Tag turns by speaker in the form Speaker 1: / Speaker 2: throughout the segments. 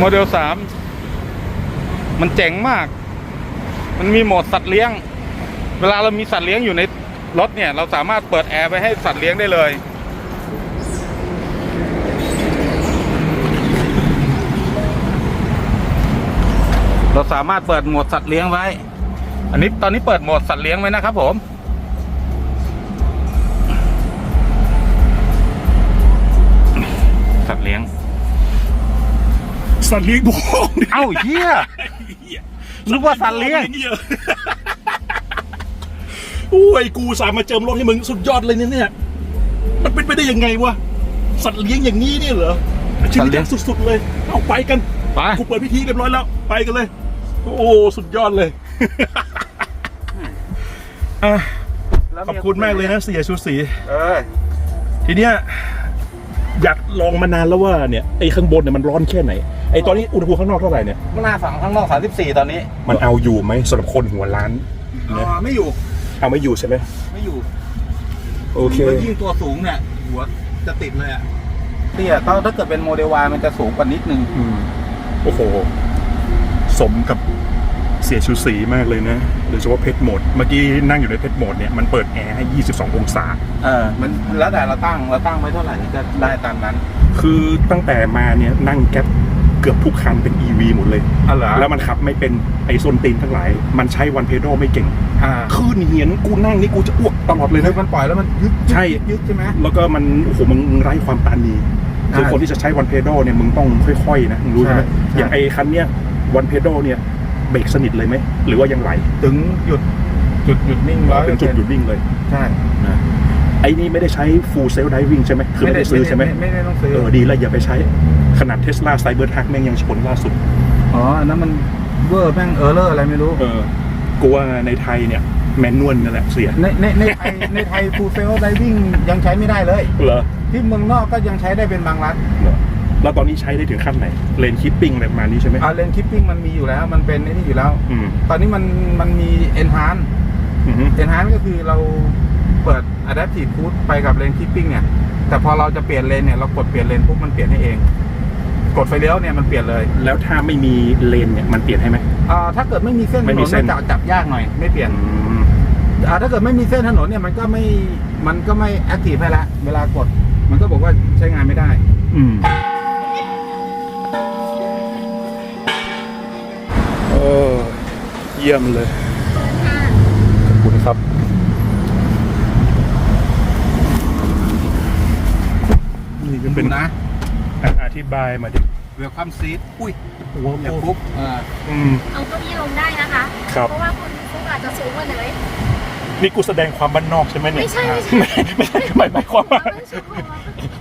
Speaker 1: โมเดลสามมันเจ๋งมาก มันมีโหมดสัตว์เลี้ยง เวลาเรามีสัตว์เลี้ยงอยู่ในรถเนี่ย เราสามารถเปิดแอร์ไปให้สัตว์เลี้ยงได้เลย เราสามารถเปิดโหมดสัตว์เลี้ยงไว้ อันนี้ตอนนี้เปิดโหมดสัตว์เลี้ยงไว้นะครับผม สัตว์เลี้ยง
Speaker 2: พอง
Speaker 1: เอ้าเหี้ยนึกว่าสัตว์เลี้ยง
Speaker 2: โอ้ยกูสามมาเจิมรถให้มึงสุดยอดเลยเนี่ยเนี่ย มันเป็นไปได้ยังไงวะ สัตว์เลี้ยงอย่างนี้เนี่ยเหรอชี
Speaker 1: สัต
Speaker 2: วิ
Speaker 1: ว์เลี้
Speaker 2: ต
Speaker 1: ยง
Speaker 2: สุดๆเลย เอาไปกัน
Speaker 1: ไป
Speaker 2: กูเปิดพิธีเรียบร้อยแล้ว ไปกันเลย โอ้สุดยอดเลยอะขอบคุณมากเลยนะเสียชูศรี
Speaker 1: เออ
Speaker 2: ทีเนี้ย อยากลองมานานแล้วว่าเนี่ยไอ้ข้างบนเนี่ยมันร้อนแค่ไหนไอ้ตอนนี้อุณหภูมิข้างนอกเท่าไหร่เนี่ย
Speaker 1: ข้างหน้าฝั่งข้างนอก 34 ตอนนี้
Speaker 2: มันเอาอยู่ไหมสำหรับคนหัวล้าน
Speaker 1: เออไม่อยู่
Speaker 2: เอาไม่อยู่ใช่ไหม
Speaker 1: ไม่อยู่
Speaker 2: โอเค
Speaker 1: แล้วยิ่งตัวสูงเนี่ยหัวจะติดเลยอะเตี้ยถ้าถ้าเกิดเป็นโมเดลวายมันจะสูงกว่านิดนึง
Speaker 2: อืมโอ้โห สมกับ เสียชูสีมากเลยนะโดยเฉพาะเพชรโหมด เมื่อกี้นั่งอยู่ในเพชรโหมดเนี่ยมันเปิดแอร์ให้ 22 องศา
Speaker 1: เออมันแล้วแต่เราตั้งเราตั้งไว้เท่าไหร่ก็ได้ตามนั้น
Speaker 2: คือตั้งแต่มาเนี่ยนั่งแก๊ปเกือบทุกคันเป็น EV หมดเลย
Speaker 1: อ๋อเหรอ
Speaker 2: แล้วมันขับไม่เป็นไอโซนตีนทั้งหลาย มันใช้วันเพดอลไม่เก่ง
Speaker 1: อ่า
Speaker 2: คลื่นเหียนกูนั่งนี่กูจะอ้วกตลอดเลย
Speaker 1: คือ
Speaker 2: นะ
Speaker 1: มันปล่อยแล้วมันยึด
Speaker 2: ใช่
Speaker 1: ยึดยึดใช่ไหม
Speaker 2: แล้วก็มันโอ้โหมึงไร้ความปรานีคือ
Speaker 1: ใช่
Speaker 2: คนที่จะใช้วันเพดอลเนี่ยมึงต้องค่อยๆนะมึงรู้ใช่ไหม
Speaker 1: ใช่ใช่
Speaker 2: อย่างไอ้คันเนี้ยวันเพดอลเนี่ย เบรกสนิทเลยไหมหรือว่ายังไหล
Speaker 1: ถึงหยุดจุดหยุดนิ่งร้อย
Speaker 2: เป็นจุดหยุดวิ่งเลย
Speaker 1: ใช่
Speaker 2: นะไอ้นี่ไม่ได้ใช้ full self driving ใช่ไหมคือไม่ได้ซื้อใช่ไหม
Speaker 1: ไม่ได้ต้องซื้อ
Speaker 2: เออดีแล้วอย่าไปใช้ขนาดเทสลาไซเบอร์ทักแม่งยังชนล่าสุด
Speaker 1: อ๋อ อันนั้นมันเวอร์แม่งเออร์เลอร์อะไรไม่รู้
Speaker 2: เออ กูว่าในไทยเนี่ย แมนนวลนั่นแหละเสีย
Speaker 1: ในในในไทยในไทยฟูลเซลไดวิ่งยังใช้ไม่ได้เลย
Speaker 2: เหรอ
Speaker 1: ที่เมืองนอกก็ยังใช้ได้เป็นบางรัฐ
Speaker 2: เหรอ แล้วตอนนี้ใช้ได้ถึงขั้นไหนเลนคิปปิ้งอะไรประมาณนี้ใช่ไหม
Speaker 1: อ่าเลนคิปปิ้งมันมีอยู่แล้ว มันเป็นไอ้นี่อยู่แล้ว
Speaker 2: อืม
Speaker 1: ตอนนี้มันมันมีเอนฮาน
Speaker 2: อือฮึ
Speaker 1: เอนฮานก็คือเราเปิด Adaptive Cruise ไปกับเลนคิปปิ้งเนี่ย แต่พอเราจะเปลี่ยนเลนเนี่ยเรากดเปลี่ยนเลนปุ๊บมันเปลี่ยนให้เอง กดไฟเลี้ยวเนี่ยมันเปลี่ยนเลย
Speaker 2: แล้วถ้าไม่มีเลนเนี่ยมันเปลี่ยนให้ไหม
Speaker 1: อ่าถ้าเกิดไม่มีเส้นถ
Speaker 2: ไม่
Speaker 1: น
Speaker 2: มี
Speaker 1: น
Speaker 2: เส้
Speaker 1: มันนจะจับยากหน่อย ไม่เปลี่ยน
Speaker 2: อืม
Speaker 1: อ่าถ้าเกิดไม่มีเส้นถนนเนี่ยมันก็ไม่มันก็ไม่แอคทีฟให้ละเวลากด มันก็บอกว่าใช้งานไม่ได้
Speaker 2: อืม ยี่ยมเลย ขอบคุณครับ นี่ก็เป็น
Speaker 1: นะ
Speaker 2: อะอธิบายมาดิ
Speaker 1: เวลคัมซีดอุ้ย
Speaker 2: หัว
Speaker 1: อย่างปุ๊บอ่า
Speaker 2: อืม
Speaker 3: เอาเก้าอี้ลงได้นะคะ
Speaker 2: ครับ
Speaker 3: เพราะว่าคนฟุกอาจจะสูงกว่าเลย
Speaker 2: นี่กูแสดงความบ้านนอกใช่ไหมเนี่ย
Speaker 3: ไม่ใช่ไม่ใช่
Speaker 2: ไม่ใช่ไม่หมายความว่า
Speaker 3: ไม่ใช่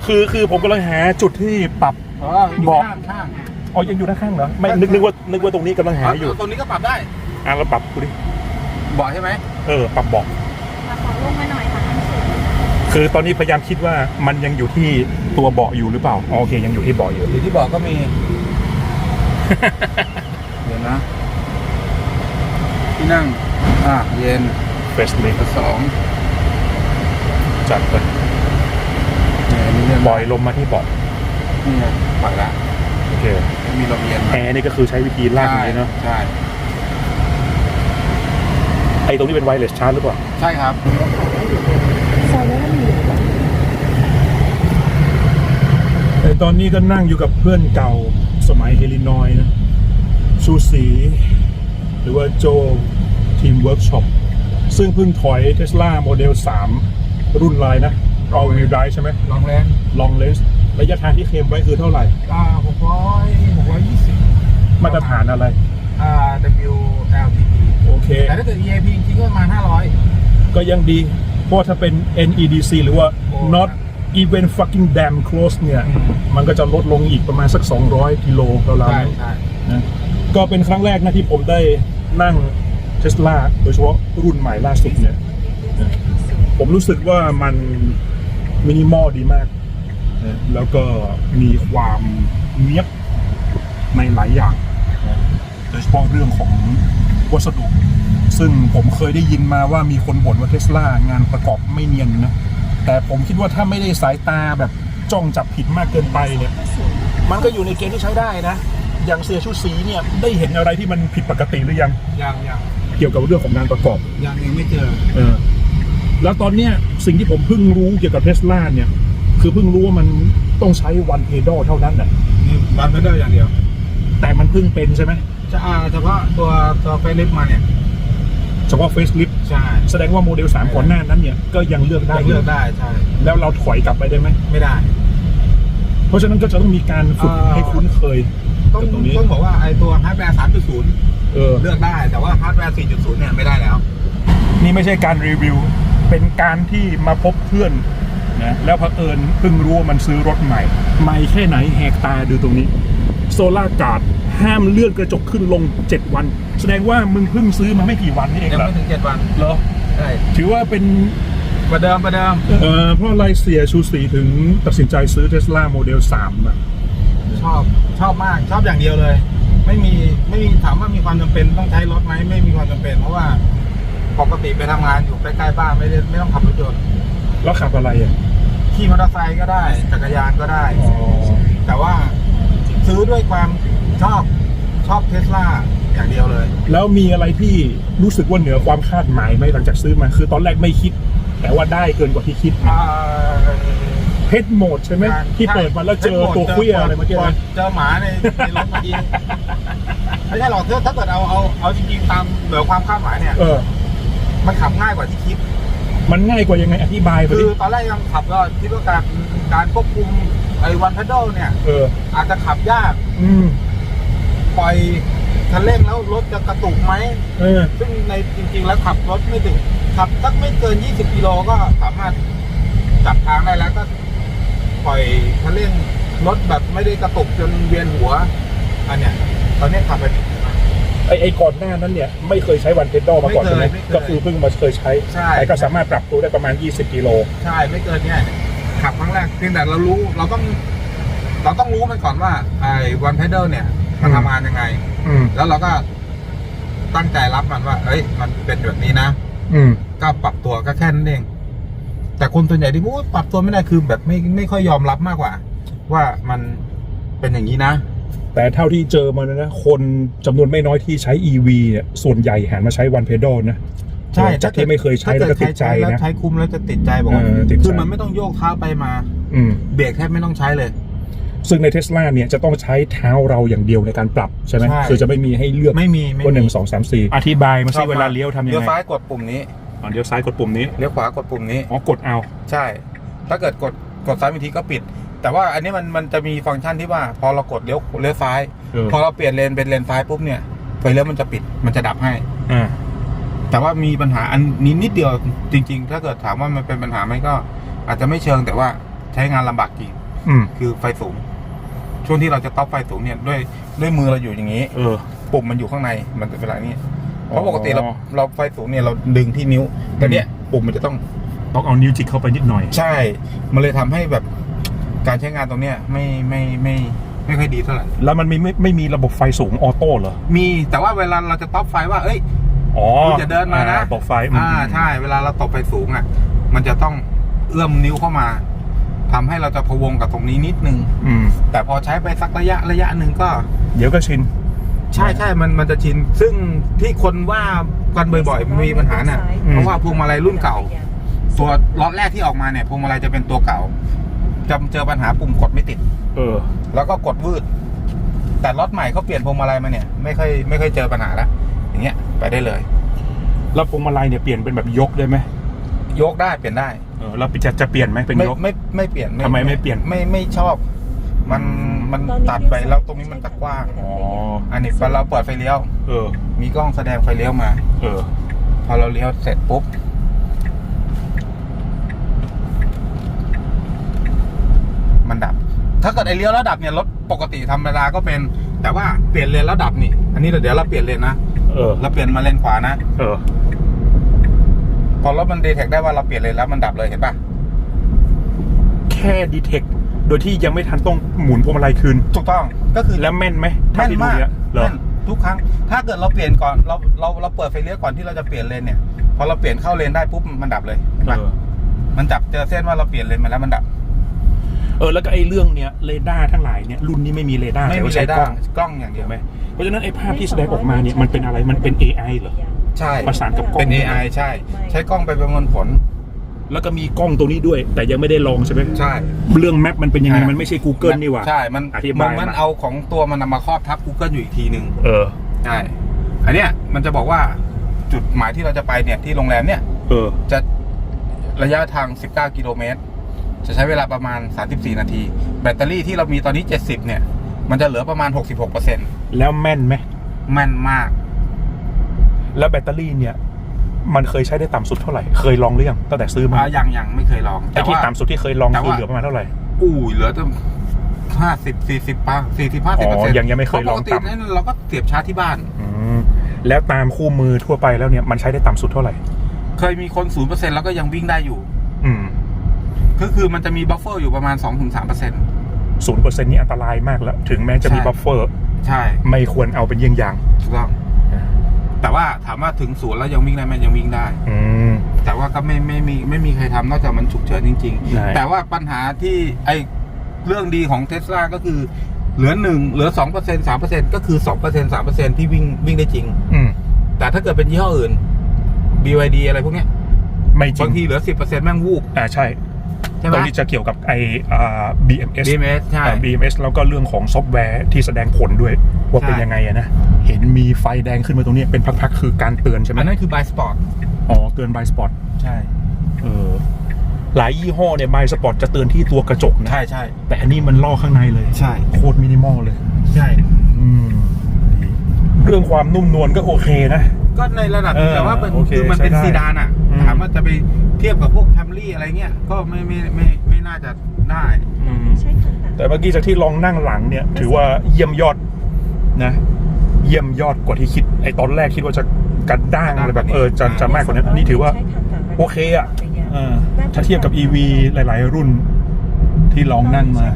Speaker 2: คือคือผมกำลังหาจุดที่ปรับ
Speaker 1: อ๋ออยู่
Speaker 2: บอก
Speaker 1: ข้างข้าง
Speaker 2: อ๋อยังอยู่ด้านข้างเหรอไม่นึกนึกว่านึกว่าตรงนี้กำลังหาอยู่
Speaker 1: ตรงนี้ก็ปรับได้
Speaker 2: อะเราปรับกูดิ
Speaker 1: เบอกใช่ไหม
Speaker 2: เออ ปรับเบอก
Speaker 3: ขอลงมาหน่อยค่ะท่านสูง
Speaker 2: คือตอนนี้พยายามคิดว่ามันยังอยู่ที่ตัวเบาะอยู่หรือเปล่าอ๋อโอเค ยังอยู่ที่เบาะอยู่
Speaker 1: อยู่ที่เบอกก็มี เดี๋ยวนะ ที่นั่ง อะ เย็น
Speaker 2: เฟสเล
Speaker 1: สอง
Speaker 2: จัดไป
Speaker 1: เนี่ยอันนี้เนี่ย
Speaker 2: ปล่อยลมมาที่เบาะ
Speaker 1: นี่ไงปล่อยละ
Speaker 2: โอเค
Speaker 1: มีลมเย็น
Speaker 2: แอร์นี่ก็คือใช้วิธีลากอย่างนี้เนาะ
Speaker 1: ใช่
Speaker 2: ไอ้ตรงนี้เป็นไวเลสชาร์จหรือเปล่า
Speaker 1: ใช่ครับ
Speaker 2: แต่ตอนนี้ก็นั่งอยู่กับเพื่อนเก่าสมัยเฮลินอยนะ ชูสีหรือว่าโจทีมเวิร์กช็อปซึ่งเพิ่งถอยเทสลาโมเดล 3 รุ่นลายนะ All Wheel Drive ใช่ไหม
Speaker 1: ลองแรง
Speaker 2: Long Range ระยะทางที่เคลมไว้คือเท่าไหร่
Speaker 1: อ่าหกร้อยหกร้อยยี่สิบ
Speaker 2: มาตรฐานอะไร
Speaker 1: อ่า WLTP
Speaker 2: โอ เค
Speaker 1: แต่ถ้าเกิด EAP จริงๆก็ประมาณห้าร้อย
Speaker 2: ก็ยังดี เพราะว่าถ้าเป็น NEDC หรือว่า
Speaker 1: โอ้
Speaker 2: not even fucking damn close เนี่ย
Speaker 1: อืม
Speaker 2: มันก็จะลดลงอีกประมาณสัก 200 กิโลราว
Speaker 1: ใช่
Speaker 2: ๆ
Speaker 1: ใช่
Speaker 2: นะก็เป็นครั้งแรกนะที่ผมได้นั่งเทสลาโดยเฉพาะรุ่นใหม่ล่าสุดเนี่ยนะผมรู้สึกว่ามันมินิมอลดีมากนะแล้วก็มีความเนียบในหลายอย่างนะโดยเฉพาะเรื่องของ วัสดุ ซึ่งผมเคยได้ยินมาว่ามีคนบ่นว่าเทสลางานประกอบไม่เนียนนะ แต่ผมคิดว่าถ้าไม่ได้สายตาแบบจ้องจับผิดมากเกินไปเนี่ย มันก็อยู่ในเกณฑ์ที่ใช้ได้นะ อย่างเสียชุดสีเนี่ยได้เห็นอะไรที่มันผิดปกติหรือยัง
Speaker 1: ยังยัง
Speaker 2: เกี่ยวกับเรื่องของงานประกอบ
Speaker 1: ยังยังไม่เจอ
Speaker 2: เออ แล้วตอนเนี้ยสิ่งที่ผมเพิ่งรู้เกี่ยวกับเทสลาเนี่ย คือเพิ่งรู้ว่ามันต้องใช้วันเพดอเท่านั้นแหละ
Speaker 1: นี่บันไม่ได้อย่างเดียว
Speaker 2: แต่มันเพิ่งเป็นใช่ไหม
Speaker 1: จะอ่าเฉพาะตัวตัวไฟลิฟมาเนี่ย
Speaker 2: เฉพาะเฟสลิฟ
Speaker 1: ใช่
Speaker 2: แสดงว่าโมเดล3ก่อนหน้านั้นเนี่ยก็ยังเลือกได้
Speaker 1: ได้เลือกได้ใช่
Speaker 2: แล้วเราถอยกลับไปได้ไหม
Speaker 1: ไม่ได้
Speaker 2: เพราะฉะนั้นก็จะต้องมีการฝึก
Speaker 1: อ่า
Speaker 2: ให้คุ้นเคย
Speaker 1: ต้อง
Speaker 2: ตรงนี้
Speaker 1: ต้องบอกว่าไอ้ตัวฮาร์ดแวร์ 3.0
Speaker 2: เออ
Speaker 1: เลือกได้แต่ว่าฮาร์ดแวร์ 4.0 เนี่ยไม่ได้แล้ว
Speaker 2: นี่ไม่ใช่การรีวิว เป็นการที่มาพบเพื่อนนะแล้วเผอิญเพิ่งรู้ว่ามันซื้อรถใหม่ ใหม่แค่ไหนแหกตาดูตรงนี้ โซล่าการ์ด ห้ามเลื่อนกระจกขึ้นลง 7 วัน แสดงว่ามึงเพิ่งซื้อมาไม่กี่วันนี่เอง
Speaker 1: ยัง
Speaker 2: เหรอ
Speaker 1: ไม่ถึง7วัน
Speaker 2: เหรอ
Speaker 1: ใช่
Speaker 2: ถือว่าเป็น
Speaker 1: ประเดิมประเดิม
Speaker 2: เอ่อเพราะอะไรเสียชูสีถึงตัดสินใจซื้อเทสลาโมเดล3อะ
Speaker 1: ชอบชอบมากชอบอย่างเดียวเลย ไม่มีไม่มีถามว่ามีความจำเป็นต้องใช้รถไหมไม่มีความจำเป็น เพราะว่าปกติไปทำงานอยู่ใกล้ๆบ้านไม่ได้ไม่ต้องขับรถยนต์
Speaker 2: แล้วขับอะไรอะ
Speaker 1: ขี่มอเตอร์ไซค์ก็ได้จักรยานก็ได้ แต่ว่าซื้อด้วยความ ชอบชอบเทสลาอย่างเดียวเลย
Speaker 2: แล้วมีอะไรที่รู้สึกว่าเหนือความคาดหมายไหมหลังจากซื้อมา คือตอนแรกไม่คิด แต่ว่าได้เกินกว่าที่คิด
Speaker 1: อ่า
Speaker 2: เพชรโหมดใช่ไหมที่เปิดมาแล้วเจอตัวเคลี้ยอะไรเมื่อกี้
Speaker 1: เจ
Speaker 2: นะ
Speaker 1: เจอหมาในในรถเมื่อกี้ไม่ใช่หรอกถ้าถ้าเกิดเอาเอาเอาจริงๆตามเหนือความคาดหมายเนี่ย
Speaker 2: เออ
Speaker 1: มันขับง่ายกว่าที่คิด
Speaker 2: มันง่ายกว่ายังไงอธิบายไป
Speaker 1: คื
Speaker 2: ดิ
Speaker 1: อตอนแรกยังขับก็คิดว่าการการควบคุมไอ้วันพัดเดิลเนี่ย
Speaker 2: เออ
Speaker 1: อาจจะขับยาก
Speaker 2: อืม
Speaker 1: ปล่อยคันเร่งแล้วรถจะกระตุกไหม
Speaker 2: เออ
Speaker 1: ซึ่งในจริง ๆ แล้วขับรถไม่ถึงขับสักไม่เกิน 20กิโลก็สามารถจับทางได้แล้วก็ ปล่อยคันเร่งรถแบบไม่ได้กระตุกจนเวียนหัว อันเนี้ยตอนนี้ขับไป
Speaker 2: ไอไอก่อนหน้านั้นเนี่ยไม่เคยใช้วันเพดอมาก่อน
Speaker 1: ไม่
Speaker 2: ใช่ไหม
Speaker 1: เคยไม่เคย
Speaker 2: ก็คือเพิ่งมาเคยใช้
Speaker 1: ใช่
Speaker 2: แต่ก็สามารถปรับตัวได้ประมาณ 20 กิโล
Speaker 1: ใช่ไม่เกินเนี่ยขับครั้งแรกเพียงแต่เรารู้เราต้อง เราต้องรู้มันก่อนว่าไอ้วันเพดเดิลเนี่ย มัน
Speaker 2: อืม
Speaker 1: ทำงานยังไง
Speaker 2: อืม
Speaker 1: แล้วเราก็ตั้งใจรับมันว่า เอ้ย มันเป็นแบบนี้นะ
Speaker 2: อืม
Speaker 1: ก็ปรับตัวก็แค่นั้นเอง แต่คนส่วนใหญ่ที่พูดปรับตัวไม่ได้คือแบบไม่ไม่ค่อยยอมรับมากกว่า ว่ามันเป็นอย่างนี้นะ
Speaker 2: แต่เท่าที่เจอมานะ คนจำนวนไม่น้อยที่ใช้ EV เนี่ย ส่วนใหญ่หันมาใช้วันเพดอนะ
Speaker 1: ใช่
Speaker 2: จากที่ไม่เคยใช้แล้วก็ติดใจ
Speaker 1: ถ้าเกิใช้แล้ว
Speaker 2: นะ
Speaker 1: ใช้คุ้มแล้วจะติดใจบอกว่า
Speaker 2: เออติดใจ
Speaker 1: คือมันไม่ต้องโยกเท้าไปมา
Speaker 2: อืม
Speaker 1: เบรกแทบไม่ต้องใช้เลย
Speaker 2: ซึ่งในเทสลาเนี่ยจะต้องใช้เท้าเราอย่างเดียวในการปรับใช่ไหม
Speaker 1: ใช่
Speaker 2: คือจะไม่มีให้เลือก
Speaker 1: ไม่มีไม่
Speaker 2: ว่าหนึ่
Speaker 1: มี
Speaker 2: งสองสามสี่อธิบายมาสิเวลาเลี้ยวทำยัง
Speaker 1: เลี้ยว
Speaker 2: ไง
Speaker 1: ซ้ายกดปุ่มนี้
Speaker 2: อ๋อเลี้ยวซ้ายกดปุ่มนี้
Speaker 1: เลี้ยวขวากดปุ่มนี้
Speaker 2: อ๋อกดเอา
Speaker 1: ใช่ ถ้าเกิดกดกดซ้ายบางทีก็ปิด แต่ว่าอันนี้มันมันจะมีฟังก์ชันที่ว่า พอเรากดเลี้ยวเลี้ยวซ้าย
Speaker 2: เออ
Speaker 1: พอเราเปลี่ยนเลนเป็นเลนซ้ายปุ๊บเนี่ยไฟเลี้ยวมันจะปิดมันจะดับให้
Speaker 2: อ่า
Speaker 1: แต่ว่ามีปัญหาอันนี้นิดเดียวจริง ๆ ถ้าเกิดถามว่ามันเป็นปัญหาไหมก็ อาจจะไม่เชิงแต่ว่าใช้งานลำบากจริง
Speaker 2: อืม
Speaker 1: คือไฟสูง ช่วงที่เราจะต๊อปไฟสูงเนี่ยด้วยด้วยมือเราอยู่อย่างนี้
Speaker 2: เออ
Speaker 1: ปุ่มมันอยู่ข้างในมันเป็นเวลานี้เพราะ
Speaker 2: อ๋อ
Speaker 1: ปกติเราเราไฟสูงเนี่ยเราดึงที่นิ้ว แต่เนี้ยปุ่มมันจะต้อง
Speaker 2: ต้องเอานิ้วจิกเข้าไปนิดหน่อย
Speaker 1: ใช่ มันเลยทำให้แบบการใช้งานตรงเนี้ยไม่ไม่ไม่ไม่ค่อยดีเท่าไหร่
Speaker 2: แล้วมันมีไม่ไม่มีระบบไฟสูงออโต้เหรอ
Speaker 1: มีแต่ว่าเวลาเราจะต๊อปไฟว่าเอ้ย
Speaker 2: อ๋อ
Speaker 1: คุณจะเดินมานะ
Speaker 2: อ่บอกไฟม
Speaker 1: อ่าใช่ เวลาเราตบไฟสูงอะ มันจะต้องเอื้อมนิ้วเข้ามา ทำให้เราจะพะวงกับตรงนี้นิดนึง
Speaker 2: อืม
Speaker 1: แต่พอใช้ไปสักระยะระยะหนึ่งก็
Speaker 2: เดี๋ยวก็ชิน
Speaker 1: ใช่ใช่มันมันจะชิน ซึ่งที่คนว่ากันบ่อยๆมีปัญหาน่ะ
Speaker 2: อืม
Speaker 1: เพราะว่าพวงมาลัยรุ่นเก่า ตัวล็อตแรกที่ออกมาเนี่ยพวงมาลัยจะเป็นตัวเก่าจะเจอปัญหาปุ่มกดไม่ติด
Speaker 2: เออ
Speaker 1: แล้วก็กดวืด แต่ล็อตใหม่เขาเปลี่ยนพวงมาลัยมาเนี่ยไม่ค่อยไม่ค่อยเจอปัญหาแล้วอย่างเงี้ยไปได้เลย
Speaker 2: แล้วพวงมาลัยเนี่ยเปลี่ยนเป็นแบบยกได้ไหม
Speaker 1: ยกได้เปลี่ยนได้
Speaker 2: เออแล้วจะจะเปลี่ยนไหมเป็น
Speaker 1: ไม่
Speaker 2: ยก
Speaker 1: ไม่ไม่เปลี่ยน
Speaker 2: ทำไมไม่เปลี่ยน
Speaker 1: ไม่ไม่ชอบ มันมัน
Speaker 3: ตอนนี้
Speaker 1: ตัดไปแล้วตรงนี้มันจะกว้าง
Speaker 2: อ๋อ
Speaker 1: อันนี้พอเราเปิดไฟเลี้ยว
Speaker 2: เออ
Speaker 1: มีกล้องแสดงไฟเลี้ยวมา
Speaker 2: เออ
Speaker 1: พอเราเลี้ยวเสร็จปุ๊บมันดับ ถ้าเกิดไอเลี้ยวแล้วดับเนี่ยรถปกติธรรมดาก็เป็น แต่ว่าเปลี่ยนเลนแล้วดับนี่ อันนี้เดี๋ยวเราเปลี่ยนเลนนะ
Speaker 2: เออ
Speaker 1: เราเปลี่ยนมาเลนขวานะ
Speaker 2: เออ
Speaker 1: พ อรถมันเดเทคได้ว่าเราเปลี่ยนเลนแล้วมันดับเลยเห็นปะ
Speaker 2: แค่ดีเทคโดยที่ยังไม่ทันต้องหมุนพวงมาลัยคืน
Speaker 1: ถูกต้องก็คือ
Speaker 2: แล้วแม่นไหมเท่
Speaker 1: แม่น
Speaker 2: ที่ดู
Speaker 1: มาก
Speaker 2: เนี่ยเหรอ
Speaker 1: แม่นทุกครั้ง ถ้าเกิดเราเปลี่ยนก่อนเราเราเราเปิดไฟเลี้ยวก่อนที่เราจะเปลี่ยนเลนเนี่ยพอเราเปลี่ยนเข้าเลนได้ปุ๊บมันดับเลยเห็น
Speaker 2: เอ
Speaker 1: ปะ
Speaker 2: อ
Speaker 1: มันจับเจอเส้นว่าเราเปลี่ยนเลนมาแล้วมันดับ
Speaker 2: เออแล้วก็ไอ้เรื่องเนี้ยเรดาร์ทั้งหลายเนี่ยรุ่นนี้ไม่มีเรดาร์
Speaker 1: ไม่
Speaker 2: แต่
Speaker 1: มี
Speaker 2: ว่า
Speaker 1: เร
Speaker 2: ใช้
Speaker 1: ดาก
Speaker 2: ล้อง
Speaker 1: ร์กล้องอย่างเดียว
Speaker 2: ถูกไหมเพราะฉะนั้นไอ้ภาพที่แสดงออกมาเนี่ยมันเป็นอะไรมันเป็น AI เหรอ
Speaker 1: ใช่
Speaker 2: ประสานกับกล้อง
Speaker 1: เป็น AI ใช่ ใช้กล้องไปประมวลผล
Speaker 2: แล้วก็มีกล้องตัวนี้ด้วย แต่ยังไม่ได้ลองใช่ไหม
Speaker 1: ใช่
Speaker 2: เรื่องแมปมันเป็นยังไง
Speaker 1: อ่ามั
Speaker 2: มันไม่ใช่ Google นี่หว่า
Speaker 1: ใช่มัน
Speaker 2: อธิ
Speaker 1: มั
Speaker 2: บานย
Speaker 1: มัน
Speaker 2: มา
Speaker 1: เอาของตัวมันนำมาครอบทับ Google อยู่อีกทีหนึ่ง
Speaker 2: เออ
Speaker 1: ใช่อันเนี้ยมันจะบอกว่าจุดหมายที่เราจะไปเนี่ยที่โรงแรมเนี่ย
Speaker 2: เออ
Speaker 1: จะระยะทาง 19 กิโลเมตร จะใช้เวลาประมาณ 34 นาที แบตเตอรี่ที่เรามีตอนนี้ 70 เนี่ย มันจะเหลือประมาณ 66%
Speaker 2: แล้วแม่นไหม
Speaker 1: แม่นมาก
Speaker 2: แล้วแบตเตอรี่เนี่ย มันเคยใช้ได้ต่ำสุดเท่าไหร่ เคยลองหรือยังตั้งแต่ซื้อมา
Speaker 1: อ่ายังยังไม่เคยลอง
Speaker 2: ไอ้ที่ต่ำสุดที่เคยลอง
Speaker 1: แต่
Speaker 2: คือ
Speaker 1: ว่า
Speaker 2: เหลือประมาณเท่าไหร่
Speaker 1: อู้ยเหลือตั้งห้าสิบสี่สิบปะสี่สิบห้าสิบเปอร์เซ็น
Speaker 2: อ๋
Speaker 1: ต์
Speaker 2: อยังยังไม่เคยลอง
Speaker 1: ปกติ
Speaker 2: ต่ำ
Speaker 1: นั้นเราก็เสียบชาร์จที่บ้าน
Speaker 2: อืมแล้วตามคู่มือทั่วไปแล้วเนี่ยมันใช้ได้ต่ำสุดเท่าไหร่
Speaker 1: เคยมีคนศูนย์เปอร์เซ็นต์แล้วก็ยังวิ่งได้อยู่
Speaker 2: อืม
Speaker 1: ก็คือมันจะมีบัฟเฟอร์อยู่ประมาณสองถึงสามเปอร์เซ็นต์
Speaker 2: ศูนย์เปอร์เซ็นต์นี่อันตรายมากแล้ว ถึงแม้จะมี
Speaker 1: ใช่
Speaker 2: บัฟเฟอร์
Speaker 1: ใช่
Speaker 2: ไม่ควรเอาเป็นเยี่ยงอย่าง
Speaker 1: ถูกต้อง แต่ว่าถามว่าถึงศูนย์แล้วยังวิ่งได้ไหมยังวิ่งได้
Speaker 2: อืม
Speaker 1: แต่ว่าก็ไม่ไม่มีไม่มีใครทำนอกจากมันฉุกเฉินจริง
Speaker 2: ใช่
Speaker 1: ๆ แต่ว่าปัญหาที่ไอเรื่องดีของเทสลาก็คือ เหลือหนึ่งเหลือสองเปอร์เซ็นสามเปอร์เซ็นก็คือสองเปอร์เซ็นสามเปอร์เซ็นที่วิ่งวิ่งได้จริง
Speaker 2: อืม
Speaker 1: แต่ถ้าเกิดเป็นยี่ห้ออื่น BYD อะไรพวกเนี้ย
Speaker 2: ไม่จริ
Speaker 1: บางงทีเหลือสิบเปอร์เซ็นแม่งวูบ
Speaker 2: อ่าใช่
Speaker 1: ใช่ไห
Speaker 2: ต
Speaker 1: ม
Speaker 2: รงนี้จะเกี่ยวกับไออ่า BMS
Speaker 1: BMS ใช่
Speaker 2: อ่า BMS แล้วก็เรื่องของซอฟต์แวร์ที่แสดงผลด้วย ว่าเป็น
Speaker 1: ใช่
Speaker 2: ยังไงอะนะ เห็นมีไฟแดงขึ้นมาตรงนี้เป็นพักๆ คือการเตือนใช่ไหม
Speaker 1: อันนั้นคือ by sport
Speaker 2: อ๋อเตือน by spot
Speaker 1: ใช่
Speaker 2: เออหลายยี่ห้อเนี่ย by spot จะเตือนที่ตัวกระจกนะ
Speaker 1: ใช่ใช่
Speaker 2: แต่อันนี้มันล่อข้างในเลย
Speaker 1: ใช่
Speaker 2: โคตรมินิมอลเลย
Speaker 1: ใช่
Speaker 2: อืมดีเรื่องความนุ่มนวลก็โอเคนะ
Speaker 1: ก็ในระดับหนึ่ง
Speaker 2: เออ
Speaker 1: แต่ว่าเป็น
Speaker 2: โอเค
Speaker 1: คือมันเป็น
Speaker 2: ใช้ได้
Speaker 1: ซีดานอะ
Speaker 2: อืม
Speaker 1: ถามว่าจะไปเทียบกับพวกแคมรี่อะไรเงี้ยก็ไม่ไม่ไม่ไม่น่าจะได้
Speaker 2: อืมแต่เมื่อกี้จากที่ลองนั่งหลังเนี่ย ถือว่าเยี่ยมยอดนะ เยี่ยมยอดกว่าที่คิดไอตอนแรกคิดว่าจะกระด้างอะไรแบบเออจะจะมากกว่านั้นอันนี้ถือว่า โอเคอะเออถ้าเทียบกับ EV หลาย ๆ รุ่นที่ลองนั่งมา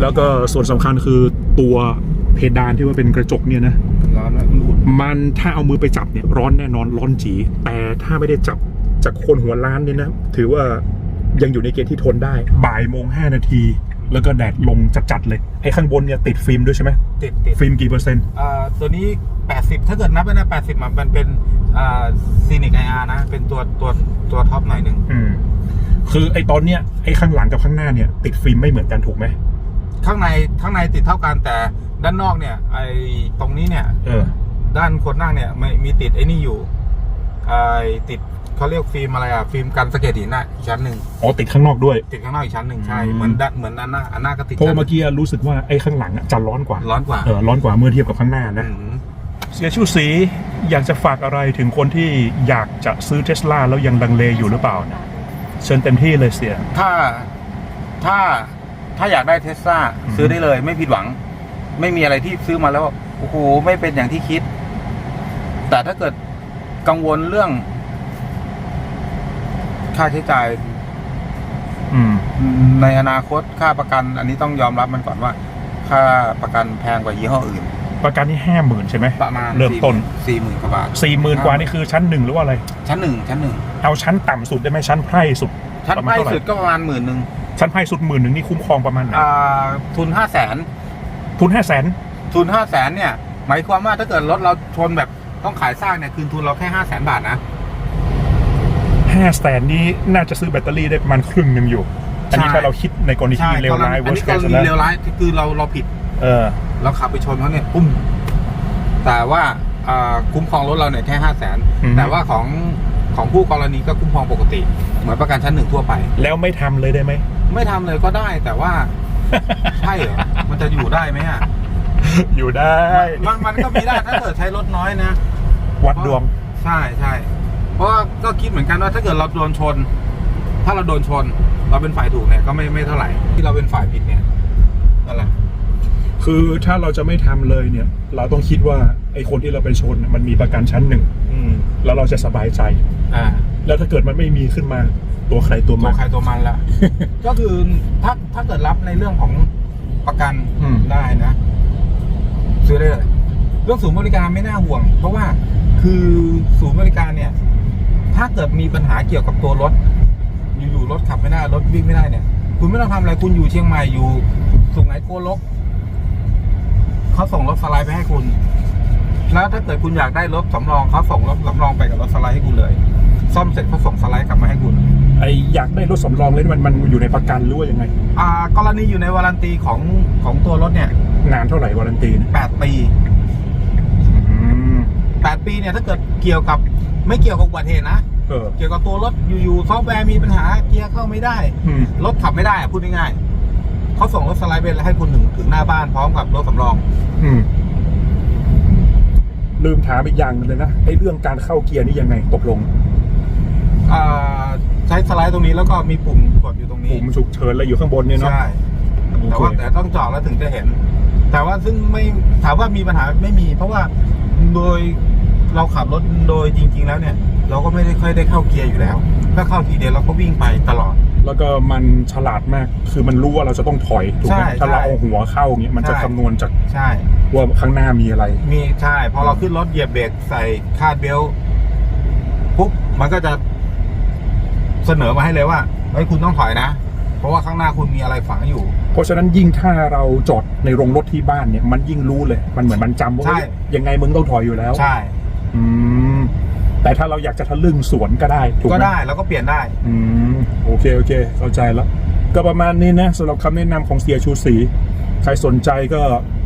Speaker 2: แล้วก็ส่วนสำคัญคือตัวเพดานที่ว่าเป็นกระจกเนี่ยนะ
Speaker 1: ร้อนไหมมันอุ่น
Speaker 2: มันถ้าเอามือไปจับเนี่ยร้อนแน่นอนร้อนจีแต่ถ้าไม่ได้จับจากคนหัวล้านเนี่ยนะ ถือว่ายังอยู่ในเกณฑ์ที่ทนได้ บ่ายโมงห้านาที แล้วก็แดดลงจัดๆเลย ไอ้ข้างบนเนี่ยติดฟิล์มด้วยใช่ไหม
Speaker 1: ติดติด
Speaker 2: ฟิล์มกี่เปอร์เซ็นต์
Speaker 1: อ่าตัวนี้ 80 ถ้าเกิดนับไปนะ80มันเป็นอ่าซีนิกไออาร์นะ เป็นตัวตัวตัวท็อปหน่อยหนึ่ง
Speaker 2: อืมคือไอ้ตอนเนี้ยไอ้ข้างหลังกับข้างหน้าเนี่ย ติดฟิล์มไม่เหมือนกันถูกไหม
Speaker 1: ข้างในข้างในติดเท่ากันแต่ด้านนอกเนี่ย ไอตรงนี้เนี่ย
Speaker 2: เออ
Speaker 1: ด้านคนนั่งเนี่ยไม่มีติดไอ้นี่อยู่ไอติดเขาเรียกฟิล์มอะไรอะฟิล์มกันสะเก็ดหินน่ะอีกชั้นหนึ่ง
Speaker 2: อ๋อติดข้างนอกด้วย
Speaker 1: ติดข้างนอกอีกชั้นหนึ่งใช่
Speaker 2: อืม
Speaker 1: เหมือนด้านเหมือนด้านหน้าอันหน้าก็ติด
Speaker 2: เพราะว่าเมื่อกี้รู้สึกว่าไอ้ข้างหลังอะจะร้อนกว่า
Speaker 1: ร้อนกว่า
Speaker 2: เออ ร้อนกว่าเมื่อเทียบกับข้างหน้านะ
Speaker 1: อืม
Speaker 2: เสียชูสีอยากจะฝากอะไรถึงคนที่อยากจะซื้อเทสลาแล้วยังลังเลอยู่หรือเปล่านะเชิญเต็มที่เลยเสีย
Speaker 1: ถ้าถ้า ถ้าอยากได้เทสลา
Speaker 2: อืม
Speaker 1: ซื้อได้เลยไม่ผิดหวัง ไม่มีอะไรที่ซื้อมาแล้วโอ้โหไม่เป็นอย่างที่คิด แต่ถ้าเกิดกังวลเรื่อง ค่าใช้จ่าย
Speaker 2: อืม
Speaker 1: ในอนาคตค่าประกัน อันนี้ต้องยอมรับมันก่อนว่า ค่าประกันแพงกว่ายี่ห้ออื่น
Speaker 2: ประกันนี่ห้าหมื่นใช่ไหม
Speaker 1: ประมาณ
Speaker 2: เริ่มต้น
Speaker 1: สี่หมื่นกว่าบาท
Speaker 2: สี่หมื่นกว่านี่คือชั้นหนึ่งหรือว่าอะไร
Speaker 1: ชั้นหนึ่งชั้นหนึ่ง
Speaker 2: เอาชั้นต่ำสุดได้ไหมชั้นไพร่สุด
Speaker 1: ชั้น
Speaker 2: ประมาณ
Speaker 1: ใต้
Speaker 2: เท่าไหร่
Speaker 1: สุดก็ประมาณหมื่นหนึ่ง
Speaker 2: ชั้นไพร่สุดหมื่นหนึ่งนี่คุ้มครองประมาณไหน
Speaker 1: อ่าทุนห้าแสน
Speaker 2: ทุนห้าแสน
Speaker 1: ทุนห้าแสนเนี่ยหมายความว่าถ้าเกิดรถเราชนแบบต้องขายสร้างเนี่ยคืนทุนเราแค่ห้าแสนบาทนะ
Speaker 2: ห้าแสนนี้น่าจะซื้อแบตเตอรี่ได้ประมาณครึ่งหนึ่งอยู่ อันนี้
Speaker 1: ใช่
Speaker 2: ถ้าเราคิดในกรณีที่เลวร้าย
Speaker 1: อัน
Speaker 2: worst
Speaker 1: นี้กร
Speaker 2: case
Speaker 1: ณี
Speaker 2: นะ
Speaker 1: เลวร้ายคือเราเราผิด
Speaker 2: เออ
Speaker 1: เราขับไปชนเขาเนี่ยปุ้มแต่ว่าอ่าคุ้มครองรถเราเนี่ยแค่ห้าแสน
Speaker 2: อืม
Speaker 1: แต่ว่าของของผู้กรณีก็คุ้มครองปกติ เหมือนประกันชั้นหนึ่งทั่วไป
Speaker 2: แล้วไม่ทำเลยได้ไหม
Speaker 1: ไม่ทำเลยก็ได้แต่ว่า ใช่เหรอ มันจะอยู่ได้ไหมอะ
Speaker 2: อยู่ได้
Speaker 1: มันมันก็มีได้ถ้าเกิดใช้รถน้อยนะ
Speaker 2: วัดดวง
Speaker 1: ใช่ใช่เพราะว่าก็คิดเหมือนกันว่าถ้าเกิดเราโดนชน ถ้าเราโดนชน เราเป็นฝ่ายถูกเนี่ยก็ไม่ไม่เท่าไหร่ที่เราเป็นฝ่ายผิดเนี่ยนั่นแหละ
Speaker 2: คือถ้าเราจะไม่ทำเลยเนี่ย เราต้องคิดว่าไอ้คนที่เราไปชนน่ะมันมีประกันชั้นหนึ่ง
Speaker 1: อืม
Speaker 2: แล้วเราจะสบายใจ
Speaker 1: อ่า
Speaker 2: แล้วถ้าเกิดมันไม่มีขึ้นมา ตัวใครตัว
Speaker 1: ตั
Speaker 2: มั
Speaker 1: วน ใครตัวมันละ ก็คือถ้าถ้าเกิดรับในเรื่องของประกัน
Speaker 2: อืม
Speaker 1: ได้นะ ซื้อได้เลยเรื่องศูนย์บริการไม่น่าห่วง เพราะว่าคือศูนย์บริการเนี่ย ถ้าเกิดมีปัญหาเกี่ยวกับตัวรถ อยู่ๆรถขับไม่ได้รถวิ่งไม่ได้เนี่ย คุณไม่ต้องทำอะไรคุณอยู่เชียงใหม่อยู่สุไหงโกลกเขาส่งรถสไลด์ไปให้คุณ แล้วถ้าเกิดคุณอยากได้รถสำรองเขาส่งรถสำรองไปกับรถสไลด์ให้คุณเลย ซ่อมเสร็จเขาส่งสไลด์กลับมาให้คุณ
Speaker 2: ไออยากได้รถสำรองเลยมันมันอยู่ในประกันหรือว่ายังไง
Speaker 1: อ่ากรณีอยู่ในวารันตีของของตัวรถเนี่ย
Speaker 2: นานเท่าไหร่วารันตีเนี่ย
Speaker 1: แปดปี
Speaker 2: อืม
Speaker 1: แปดปีเนี่ยถ้าเกิดเกี่ยวกับไม่เกี่ยวกับอุบัติเหตุนะ
Speaker 2: เออ
Speaker 1: เกี่ยวกับตัวรถอยู่ๆซอฟต์แวร์มีปัญหาเกียร์เข้าไม่ได้
Speaker 2: อืม
Speaker 1: รถขับไม่ได้อะพูดง่ายๆเขาส่งรถสไลด์ไปให้คุณถึงถึงหน้าบ้านพร้อมกับรถสำรอง
Speaker 2: อืมลืมถามอีกอย่างหนึงเลยนะไอเรื่องการเข้าเกียร์นี่ยังไงตกลง
Speaker 1: อ่า ใช้สไลด์ตรงนี้แล้วก็มีปุ่มกดอยู่ตรงนี้
Speaker 2: ปุ่มฉุกเฉินอะไรอยู่ข้างบนเนี่ยเนาะ
Speaker 1: ใช่แต่ว่า
Speaker 2: โอเค
Speaker 1: แต่ต้องจอดแล้วถึงจะเห็น แต่ว่าซึ่งไม่ถามว่ามีปัญหาไม่มี เพราะว่าโดยเราขับรถโดยจริง ๆ แล้วเนี่ย เราก็ไม่ได้ค่อยได้เข้าเกียร์อยู่แล้ว ถ้าเข้าทีเดียวเราก็วิ่งไปตลอด
Speaker 2: แล้วก็มันฉลาดมากคือมันรู้ว่าเราจะต้องถอยถูกไหม
Speaker 1: ใช่
Speaker 2: ถ้าเรา
Speaker 1: ใช่
Speaker 2: เอาหัวเข้าเงี้ยมันจะ
Speaker 1: ใช่
Speaker 2: คำนวณจาก
Speaker 1: ใช่
Speaker 2: ว่าข้างหน้ามีอะไร
Speaker 1: มีใช่พอเราขึ้นรถเหยียบเบรกใส่คาดเบลต์ปุ๊บมันก็จะ เสนอมาให้เลยว่าเฮ้ยคุณต้องถอยนะ เพราะว่าข้างหน้าคุณมีอะไรฝังอยู่
Speaker 2: เพราะฉะนั้นยิ่งถ้าเราจอดในโรงรถที่บ้านเนี่ยมันยิ่งรู้เลย มันเหมือนมันจำว่า
Speaker 1: ใช่
Speaker 2: เฮ้ยยังไงมึงต้องถอยอยู่แล้ว
Speaker 1: ใช่
Speaker 2: อืมแต่ถ้าเราอยากจะทะลึ่งสวนก็ได้ถูกไหม
Speaker 1: ก็ได้แล้วก็เปลี่ยนได้
Speaker 2: อืมโอเค โอเค เข้าใจแล้ว ก็ประมาณนี้นะสำหรับคำแนะนำของเสียชูศรีใครสนใจก็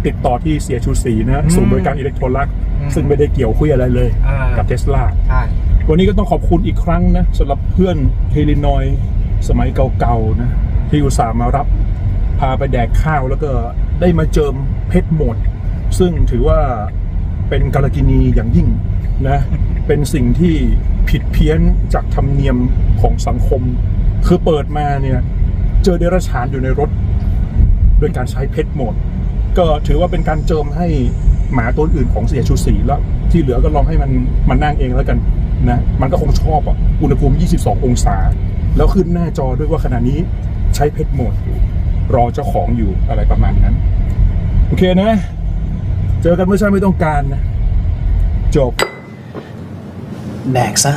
Speaker 2: ติดต่อที่เสียชูศรีนะ
Speaker 1: อืม
Speaker 2: ศูนย์บริการอิเล็กโทรลักษณ์
Speaker 1: อืม
Speaker 2: ซึ่งไม่ได้เกี่ยวคุยอะไรเลย
Speaker 1: อ่า
Speaker 2: กับเทสลา
Speaker 1: ใช่
Speaker 2: วันนี้ก็ต้องขอบคุณอีกครั้งนะสำหรับเพื่อนเฮลินอยสมัยเก่าๆนะที่อุตส่าห์มารับพาไปแดกข้าวแล้วก็ได้มาเจิมเพชรหมด ซึ่งถือว่าเป็นกาลกินีอย่างยิ่งนะเป็นสิ่งที่ผิดเพี้ยนจากธรรมเนียมของสังคม คือเปิดมาเนี่ย เจอเดรัจฉานอยู่ในรถ โดยการใช้เพชรหมด ก็ถือว่าเป็นการเจิมให้หมาตัวอื่นของเสียชูศรีแล้ว ที่เหลือก็ลองให้มันมันนั่งเองแล้วกัน นะมันก็คงชอบอะอุณหภูมิ 22 องศา แล้วขึ้นหน้าจอด้วยว่าขณะนี้ใช้เพชรโหมดอยู่ รอเจ้าของอยู่อะไรประมาณนั้น โอเคนะ เจอกันเมื่อใช่ไม่ต้องการนะ จบ
Speaker 4: แบกซะ